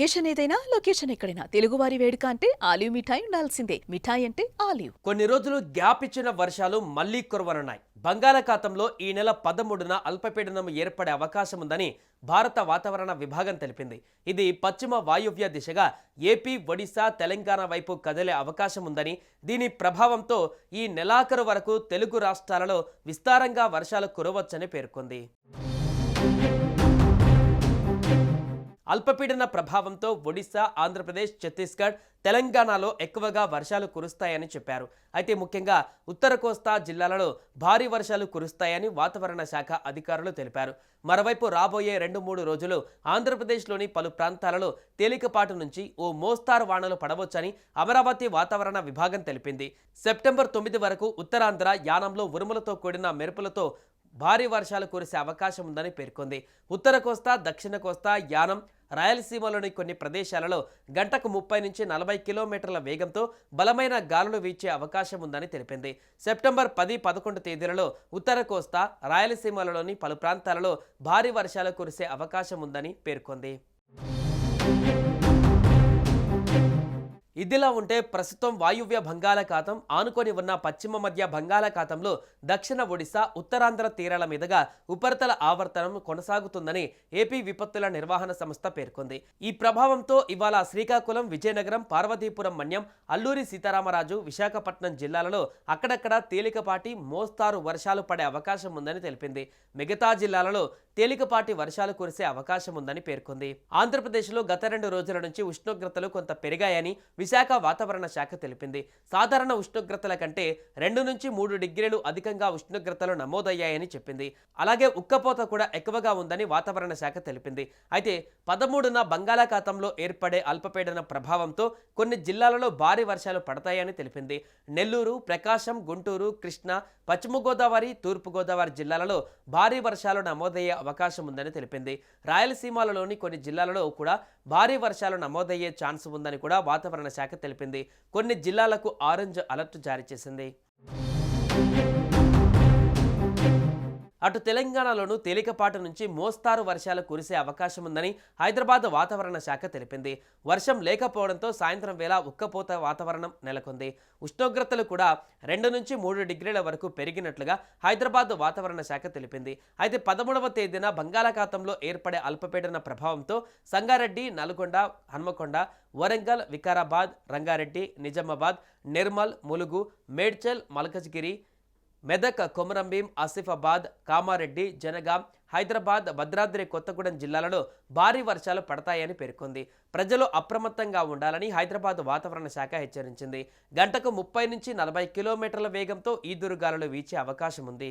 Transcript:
Occasion ఏదైనా location ఎక్కడైనా. తెలుగువారి వేడుక అంటే ఆలివ్ మిఠాయి ఉండాల్సిందే. మిఠాయి అంటే ఆలివ్. కొన్ని రోజులు గ్యాప్ ఇచ్చిన వర్షాలు మళ్ళీ కురవనున్నాయి. బంగాళాఖాతంలో ఈ నెల పదమూడున అల్పపీడనం ఏర్పడే అవకాశం ఉందని భారత వాతావరణ విభాగం తెలిపింది. ఇది పశ్చిమ వాయువ్య దిశగా ఏపీ ఒడిశా తెలంగాణ వైపు కదిలే అవకాశం ఉందని దీని ప్రభావంతో ఈ నెలాఖరు వరకు తెలుగు రాష్ట్రాలలో విస్తారంగా వర్షాలు కురవచ్చని పేర్కొంది. అల్పపీడన ప్రభావంతో ఒడిశా ఆంధ్రప్రదేశ్ ఛత్తీస్గఢ్ తెలంగాణలో ఎక్కువగా వర్షాలు కురుస్తాయని చెప్పారు. అయితే ముఖ్యంగా ఉత్తర కోస్తా జిల్లాలలో భారీ వర్షాలు కురుస్తాయని వాతావరణ శాఖ అధికారులు తెలిపారు. మరోవైపు రాబోయే రెండు మూడు రోజులు ఆంధ్రప్రదేశ్లోని పలు ప్రాంతాలలో తేలికపాటు నుంచి ఓ మోస్తారు వానలు పడవచ్చని అమరావతి వాతావరణ విభాగం తెలిపింది. సెప్టెంబర్ తొమ్మిది వరకు ఉత్తరాంధ్ర యానంలో ఉరుములతో కూడిన మెరుపులతో భారీ వర్షాలు కురిసే అవకాశం ఉందని పేర్కొంది. ఉత్తర కోస్తా దక్షిణ కోస్తా యానం రాయలసీమలోని కొన్ని ప్రదేశాలలో గంటకు ముప్పై నుంచి నలభై కిలోమీటర్ల వేగంతో బలమైన గాలులు వీచే అవకాశం ఉందని తెలిపింది. సెప్టెంబర్ పది పదకొండు తేదీలలో ఉత్తర కోస్తా రాయలసీమలలోని పలు ప్రాంతాలలో భారీ వర్షాలు కురిసే అవకాశం ఉందని పేర్కొంది. ఇదిలా ఉంటే ప్రస్తుతం వాయువ్య బంగాళాఖాతం ఆనుకొని ఉన్న పశ్చిమ మధ్య బంగాళాఖాతంలో దక్షిణ ఒడిశా ఉత్తరాంధ్ర తీరాల మీదుగా ఉపరితల ఆవర్తనం కొనసాగుతుందని ఏపీ విపత్తుల నిర్వహణ సంస్థ పేర్కొంది. ఈ ప్రభావంతో ఇవాళ శ్రీకాకుళం విజయనగరం పార్వతీపురం మన్యం అల్లూరి సీతారామరాజు విశాఖపట్నం జిల్లాలలో అక్కడక్కడ తేలికపాటి మోస్తారు వర్షాలు పడే అవకాశం ఉందని తెలిపింది. మిగతా జిల్లాలలో తేలికపాటి వర్షాలు కురిసే అవకాశం ఉందని పేర్కొంది. ఆంధ్రప్రదేశ్లో గత రెండు రోజుల నుంచి ఉష్ణోగ్రతలు కొంత పెరిగాయని విశాఖ వాతావరణ శాఖ తెలిపింది. సాధారణ ఉష్ణోగ్రతల కంటే రెండు నుంచి మూడు డిగ్రీలు అధికంగా ఉష్ణోగ్రతలు నమోదయ్యాయని చెప్పింది. అలాగే ఉక్కపోత కూడా ఎక్కువగా ఉందని వాతావరణ శాఖ తెలిపింది. అయితే పదమూడున బంగాళాఖాతంలో ఏర్పడే అల్పపీడన ప్రభావంతో కొన్ని జిల్లాలలో భారీ వర్షాలు పడతాయని తెలిపింది. నెల్లూరు ప్రకాశం గుంటూరు కృష్ణా పశ్చిమ గోదావరి తూర్పు గోదావరి జిల్లాలలో భారీ వర్షాలు నమోదయ్యే అవకాశం ఉందని తెలిపింది. రాయలసీమలలోని కొన్ని జిల్లాలలో కూడా భారీ వర్షాలు నమోదయ్యే ఛాన్స్ ఉందని కూడా వాతావరణ శాఖ తెలిపింది. కొన్ని జిల్లాలకు ఆరెంజ్ అలర్ట్ జారీ చేసింది. అటు తెలంగాణలోనూ తేలికపాటి నుంచి మోస్తారు వర్షాలు కురిసే అవకాశం ఉందని హైదరాబాద్ వాతావరణ శాఖ తెలిపింది. వర్షం లేకపోవడంతో సాయంత్రం వేళ ఉక్కపోత వాతావరణం నెలకొంది. ఉష్ణోగ్రతలు కూడా రెండు నుంచి మూడు డిగ్రీల వరకు పెరిగినట్లుగా హైదరాబాద్ వాతావరణ శాఖ తెలిపింది. అయితే పదమూడవ తేదీన బంగాళాఖాతంలో ఏర్పడే అల్పపీడన ప్రభావంతో సంగారెడ్డి నల్గొండ హన్మకొండ వరంగల్ వికారాబాద్ రంగారెడ్డి నిజామాబాద్ నిర్మల్ ములుగు మేడ్చల్ మల్కజ్గిరి మెదక్ కొమరంభీం ఆసిఫాబాద్ కామారెడ్డి జనగాం హైదరాబాద్ భద్రాద్రి కొత్తగూడెం జిల్లాలలో భారీ వర్షాలు పడతాయని పేర్కొంది. ప్రజలు అప్రమత్తంగా ఉండాలని హైదరాబాద్ వాతావరణ శాఖ హెచ్చరించింది. గంటకు ముప్పై నుంచి నలభై కిలోమీటర్ల వేగంతో ఈదురుగాలులు వీచే అవకాశం ఉంది